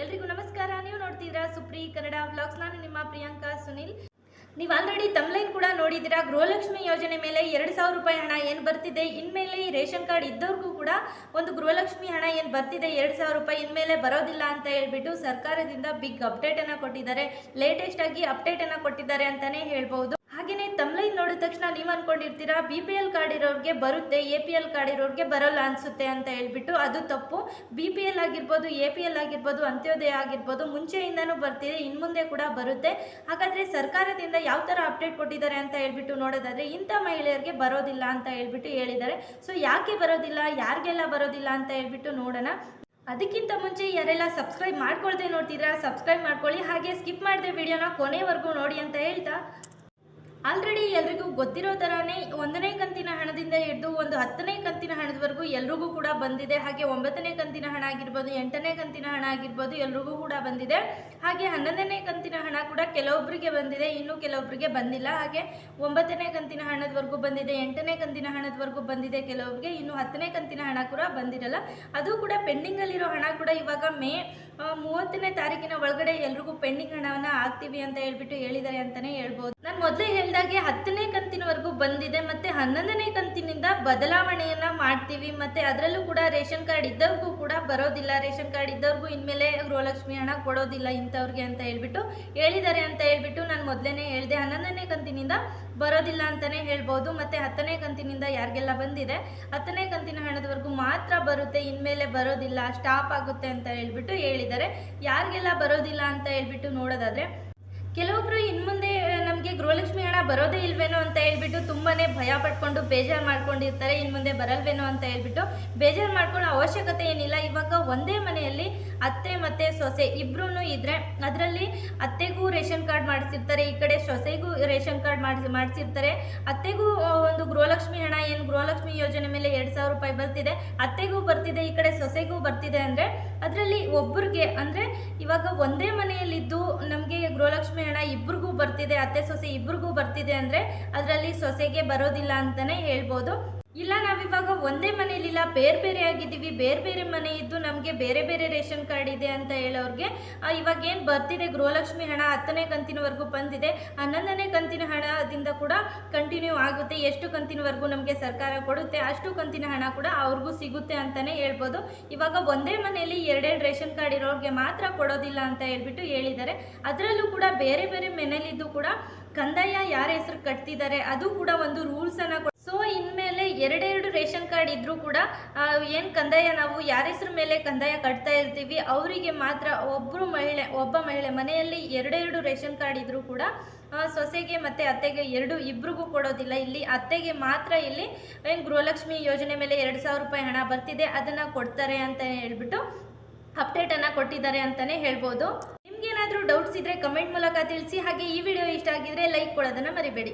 ಎಲ್ರಿಗೂ ನಮಸ್ಕಾರ. ನೀವು ನೋಡ್ತಿದ್ದೀರಾ ಸುಪ್ರಿ ಕನ್ನಡ ವ್ಲಾಗ್ಸ್. ನಾನು ನಿಮ್ಮ ಪ್ರಿಯಾಂಕಾ ಸುನಿಲ್. ನೀವು ಆಲ್ರೆಡಿ ತಮ್ಲೈನ್ ಕೂಡ ನೋಡಿದ್ದೀರಾ. ಗೃಹಲಕ್ಷ್ಮಿ ಯೋಜನೆ ಮೇಲೆ ಎರಡು ಸಾವಿರ ರೂಪಾಯಿ ಹಣ ಏನು ಬರ್ತಿದೆ? ಇನ್ಮೇಲೆ ಈ ರೇಷನ್ ಕಾರ್ಡ್ ಇದ್ದವ್ರಿಗೂ ಕೂಡ ಒಂದು ಗೃಹಲಕ್ಷ್ಮಿ ಹಣ ಏನು ಬರ್ತಿದೆ? ಎರಡು ಸಾವಿರ ರೂಪಾಯಿ ಇನ್ಮೇಲೆ ಬರೋದಿಲ್ಲ ಅಂತ ಹೇಳ್ಬಿಟ್ಟು ಸರ್ಕಾರದಿಂದ ಬಿಗ್ ಅಪ್ಡೇಟನ್ನು ಕೊಟ್ಟಿದ್ದಾರೆ. ಲೇಟೆಸ್ಟ್ ಆಗಿ ಅಪ್ಡೇಟನ್ನು ಕೊಟ್ಟಿದ್ದಾರೆ ಅಂತಲೇ ಹೇಳ್ಬೋದು ತಮ್ಲೈನ್ ನೋಡಿದ ತಕ್ಷಣ ನೀವು ಅನ್ಕೊಂಡಿರ್ತೀರಾ ಬಿ ಪಿ ಎಲ್ ಕಾರ್ಡ್ ಇರೋರಿಗೆ ಬರುತ್ತೆ ಎ ಪಿ ಎಲ್ ಕಾರ್ಡ್ ಇರೋರಿಗೆ ಬರೋಲ್ಲ ಅನಿಸುತ್ತೆ ಅಂತ ಹೇಳ್ಬಿಟ್ಟು ಅದು ತಪ್ಪು. ಬಿ ಪಿ ಎಲ್ ಆಗಿರ್ಬೋದು ಎ ಪಿ ಎಲ್ ಆಗಿರ್ಬೋದು, ಅಂತ್ಯೋದಯ ಆಗಿರ್ಬೋದು, ಮುಂಚೆಯಿಂದನೂ ಬರ್ತಿದೆ ಇನ್ನು ಮುಂದೆ ಕೂಡ ಬರುತ್ತೆ. ಹಾಗಾದರೆ ಸರ್ಕಾರದಿಂದ ಯಾವ ಥರ ಅಪ್ಡೇಟ್ ಕೊಟ್ಟಿದ್ದಾರೆ ಅಂತ ಹೇಳ್ಬಿಟ್ಟು ನೋಡೋದಾದರೆ, ಇಂಥ ಮಹಿಳೆಯರಿಗೆ ಬರೋದಿಲ್ಲ ಅಂತ ಹೇಳ್ಬಿಟ್ಟು ಹೇಳಿದ್ದಾರೆ. ಸೊ ಯಾಕೆ ಬರೋದಿಲ್ಲ, ಯಾರಿಗೆಲ್ಲ ಬರೋದಿಲ್ಲ ಅಂತ ಹೇಳ್ಬಿಟ್ಟು ನೋಡೋಣ. ಅದಕ್ಕಿಂತ ಮುಂಚೆ ಯಾರೆಲ್ಲ ಸಬ್ಸ್ಕ್ರೈಬ್ ಮಾಡ್ಕೊಳ್ದೆ ನೋಡ್ತಿದ್ರಾ ಸಬ್ಸ್ಕ್ರೈಬ್ ಮಾಡ್ಕೊಳ್ಳಿ. ಹಾಗೆ ಸ್ಕಿಪ್ ಮಾಡಿದೆ ವಿಡಿಯೋನ ಕೊನೆವರೆಗೂ ನೋಡಿ ಅಂತ ಹೇಳ್ತಾ. ಆಲ್ರೆಡಿ ಎಲ್ರಿಗೂ ಗೊತ್ತಿರೋ ಥರನೇ ಒಂದನೇ ಕಂತಿನ ಹಣದಿಂದ ಹಿಡಿದು ಒಂದು ಹತ್ತನೇ ಕಂತಿನ ಹಣದವರೆಗೂ ಎಲ್ರಿಗೂ ಕೂಡ ಬಂದಿದೆ. ಹಾಗೆ ಒಂಬತ್ತನೇ ಕಂತಿನ ಹಣ ಆಗಿರ್ಬೋದು, ಎಂಟನೇ ಕಂತಿನ ಹಣ ಆಗಿರ್ಬೋದು ಎಲ್ರಿಗೂ ಕೂಡ ಬಂದಿದೆ. ಹಾಗೆ ಹನ್ನೊಂದನೇ ಕಂತಿನ ಹಣ ಕೂಡ ಕೆಲವೊಬ್ಬರಿಗೆ ಬಂದಿದೆ, ಇನ್ನು ಕೆಲವೊಬ್ಬರಿಗೆ ಬಂದಿಲ್ಲ. ಹಾಗೆ ಒಂಬತ್ತನೇ ಕಂತಿನ ಹಣದವರೆಗೂ ಬಂದಿದೆ, ಎಂಟನೇ ಕಂತಿನ ಹಣದವರೆಗೂ ಬಂದಿದೆ ಕೆಲವೊಬ್ಬರಿಗೆ ಇನ್ನು ಹತ್ತನೇ ಕಂತಿನ ಹಣ ಕೂಡ ಬಂದಿರಲ್ಲ. ಅದು ಕೂಡ ಪೆಂಡಿಂಗಲ್ಲಿರೋ ಹಣ ಕೂಡ ಇವಾಗ ಮೇ ಮೂವತ್ತನೇ ತಾರೀಕಿನ ಒಳಗಡೆ ಎಲ್ರಿಗೂ ಪೆಂಡಿಂಗ್ ಹಣವನ್ನು ಹಾಕ್ತೀವಿ ಅಂತ ಹೇಳ್ಬಿಟ್ಟು ಹೇಳಿದ್ದಾರೆ ಅಂತಲೇ ಹೇಳ್ಬೋದು. ನಾನು ಮೊದಲೇ ಹೇಳಿದಾಗೆ ಹತ್ತನೇ ಕಂತಿನವರೆಗೂ ಬಂದಿದೆ, ಮತ್ತೆ ಹನ್ನೊಂದನೇ ಕಂತಿನಿಂದ ಬದಲಾವಣೆಯನ್ನು ಮಾಡ್ತೀವಿ, ಮತ್ತೆ ಅದರಲ್ಲೂ ಕೂಡ ರೇಷನ್ ಕಾರ್ಡ್ ಇದ್ದವ್ರಿಗೂ ಕೂಡ ಬರೋದಿಲ್ಲ. ರೇಷನ್ ಕಾರ್ಡ್ ಇದ್ದವ್ರಿಗೂ ಇನ್ಮೇಲೆ ಗೃಹಲಕ್ಷ್ಮಿ ಹಣ ಕೊಡೋದಿಲ್ಲ ಇಂಥವ್ರಿಗೆ ಅಂತ ಹೇಳ್ಬಿಟ್ಟು ಹೇಳಿದ್ದಾರೆ ಅಂತ ಹೇಳ್ಬಿಟ್ಟು ನಾನು ಮೊದಲೇ ಹೇಳಿದೆ. ಹನ್ನೊಂದನೇ ಕಂತಿನಿಂದ ಬರೋದಿಲ್ಲ ಅಂತಲೇ ಹೇಳ್ಬೋದು, ಮತ್ತೆ ಹತ್ತನೇ ಕಂತಿನಿಂದ ಯಾರಿಗೆಲ್ಲ ಬಂದಿದೆ, ಹತ್ತನೇ ಕಂತಿನ ಹಣದವರೆಗೂ ಮಾತ್ರ ಬರುತ್ತೆ, ಇನ್ಮೇಲೆ ಬರೋದಿಲ್ಲ, ಸ್ಟಾಪ್ ಆಗುತ್ತೆ ಅಂತ ಹೇಳ್ಬಿಟ್ಟು ಹೇಳಿದ್ದಾರೆ. ಯಾರಿಗೆಲ್ಲ ಬರೋದಿಲ್ಲ ಅಂತ ಹೇಳ್ಬಿಟ್ಟು ನೋಡೋದಾದ್ರೆ, ಕೆಲವೊಬ್ರು ಇನ್ಮುಂದೆ ನಮಗೆ ಗೃಹಲಕ್ಷ್ಮಿ ಹಣ ಬರೋದೇ ಇಲ್ವೇನೋ ಅಂತ ಹೇಳ್ಬಿಟ್ಟು ತುಂಬಾನೇ ಭಯ ಪಟ್ಕೊಂಡು ಬೇಜಾರು ಮಾಡ್ಕೊಂಡಿರ್ತಾರೆ. ಇನ್ಮುಂದೆ ಬರಲ್ವೇನೋ ಅಂತ ಹೇಳ್ಬಿಟ್ಟು ಬೇಜಾರು ಮಾಡ್ಕೊಳ್ಳೋ ಅವಶ್ಯಕತೆ ಏನಿಲ್ಲ. ಇವಾಗ ಒಂದೇ ಮನೆಯಲ್ಲಿ ಅತ್ತೆ ಮತ್ತೆ ಸೊಸೆ ಇಬ್ರು ಇದ್ರೆ ಅದರಲ್ಲಿ ಅತ್ತೆಗೂ ರೇಷನ್ ಕಾರ್ಡ್ ಮಾಡಿಸಿರ್ತಾರೆ. ಈ ಕಡೆ ಸೊಸೆಗೂ ರೇಷನ್ ಕಾರ್ಡ್ ಮಾಡಿಸಿ, ಮಾಡಿಸಿರ್ತಾರೆ. ಅತ್ತೆಗೂ ಒಂದು ಗೃಹಲಕ್ಷ್ಮಿ ಹಣ ಏನು ಗೃಹಲಕ್ಷ್ಮಿ ಯೋಜನೆ ಮೇಲೆ ಎರಡು ಸಾವಿರ ರೂಪಾಯಿ ಬರ್ತಿದೆ. ಅತ್ತೆಗೂ ಬರ್ತಿದೆ, ಈ ಕಡೆ ಸೊಸೆಗೂ ಬರ್ತಿದೆ ಅಂದರೆ ಅದರಲ್ಲಿ ಒಬ್ಬರಿಗೆ ಅಂದರೆ ಇವಾಗ ಒಂದೇ ಮನೆಯಲ್ಲಿದ್ದು ನಮಗೆ ಗೃಹಲಕ್ಷ್ಮಿ ಹಣ ಇಬ್ರಿಗೂ ಬರ್ತಿದೆ ಅತ್ತೆ ಸೊಸೆ ಇಬ್ರಿಗೂ ಬರ್ತಿದೆ ಅಂದರೆ ಅದರಲ್ಲಿ ಸೊಸೆಗೆ ಬರೋದಿಲ್ಲ ಅಂತಲೇ ಹೇಳ್ಬೋದು. ಇಲ್ಲ, ನಾವಿವಾಗ ಒಂದೇ ಮನೆಯಲ್ಲಿಲ್ಲ ಬೇರೆ ಬೇರೆ ಆಗಿದ್ದೀವಿ, ಬೇರೆ ಬೇರೆ ಮನೆ ಇದ್ದು ನಮಗೆ ಬೇರೆ ಬೇರೆ ರೇಷನ್ ಕಾರ್ಡ್ ಇದೆ ಅಂತ ಹೇಳೋರಿಗೆ ಇವಾಗ ಏನು ಬರ್ತಿದೆ, ಗೃಹಲಕ್ಷ್ಮಿ ಹಣ ಹತ್ತನೇ ಕಂತಿನವರೆಗೂ ಬಂದಿದೆ, ಹನ್ನೊಂದನೇ ಕಂತಿನ ಹಣದಿಂದ ಕೂಡ ಕಂಟಿನ್ಯೂ ಆಗುತ್ತೆ, ಎಷ್ಟು ಕಂತಿನವರೆಗೂ ನಮಗೆ ಸರ್ಕಾರ ಕೊಡುತ್ತೆ, ಅಷ್ಟು ಕಂತಿನ ಹಣ ಕೂಡ ಅವ್ರಿಗೂ ಸಿಗುತ್ತೆ ಅಂತಲೇ ಹೇಳ್ಬೋದು. ಇವಾಗ ಒಂದೇ ಮನೆಯಲ್ಲಿ ಎರಡೆರಡು ರೇಷನ್ ಕಾರ್ಡ್ ಇರೋರಿಗೆ ಮಾತ್ರ ಕೊಡೋದಿಲ್ಲ ಅಂತ ಹೇಳ್ಬಿಟ್ಟು ಹೇಳಿದ್ದಾರೆ. ಅದರಲ್ಲೂ ಕೂಡ ಬೇರೆ ಬೇರೆ ಮನೆಯಲ್ಲಿದ್ದು ಕೂಡ ಕಂದಾಯ ಯಾರ ಹೆಸರು ಕಟ್ತಿದ್ದಾರೆ, ಅದು ಕೂಡ ಒಂದು ರೂಲ್ಸನ್ನು ಎರಡೆರಡು ರೇಷನ್ ಕಾರ್ಡ್ ಇದ್ರೂ ಕೂಡ ಏನು ಕಂದಾಯ ನಾವು ಯಾರ ಹೆಸರು ಮೇಲೆ ಕಂದಾಯ ಕಟ್ತಾ ಇರ್ತೀವಿ, ಅವರಿಗೆ ಮಾತ್ರ ಒಬ್ಬರು ಮಹಿಳೆ, ಒಬ್ಬ ಮಹಿಳೆ ಮನೆಯಲ್ಲಿ ಎರಡೆರಡು ರೇಷನ್ ಕಾರ್ಡ್ ಇದ್ರೂ ಕೂಡ ಸೊಸೆಗೆ ಮತ್ತು ಅತ್ತೆಗೆ ಎರಡು ಇಬ್ರಿಗೂ ಕೊಡೋದಿಲ್ಲ. ಇಲ್ಲಿ ಅತ್ತೆಗೆ ಮಾತ್ರ ಇಲ್ಲಿ ಏನು ಗೃಹಲಕ್ಷ್ಮಿ ಯೋಜನೆ ಮೇಲೆ ಎರಡು ಸಾವಿರ ರೂಪಾಯಿ ಹಣ ಬರ್ತಿದೆ, ಅದನ್ನು ಕೊಡ್ತಾರೆ ಅಂತ ಹೇಳ್ಬಿಟ್ಟು ಅಪ್ಡೇಟನ್ನು ಕೊಟ್ಟಿದ್ದಾರೆ ಅಂತಲೇ ಹೇಳ್ಬೋದು. ನಿಮ್ಗೇನಾದರೂ ಡೌಟ್ಸ್ ಇದ್ದರೆ ಕಮೆಂಟ್ ಮೂಲಕ ತಿಳಿಸಿ, ಹಾಗೆ ಈ ವಿಡಿಯೋ ಇಷ್ಟ ಆಗಿದ್ರೆ ಲೈಕ್ ಕೊಡೋದನ್ನು ಮರಿಬೇಡಿ.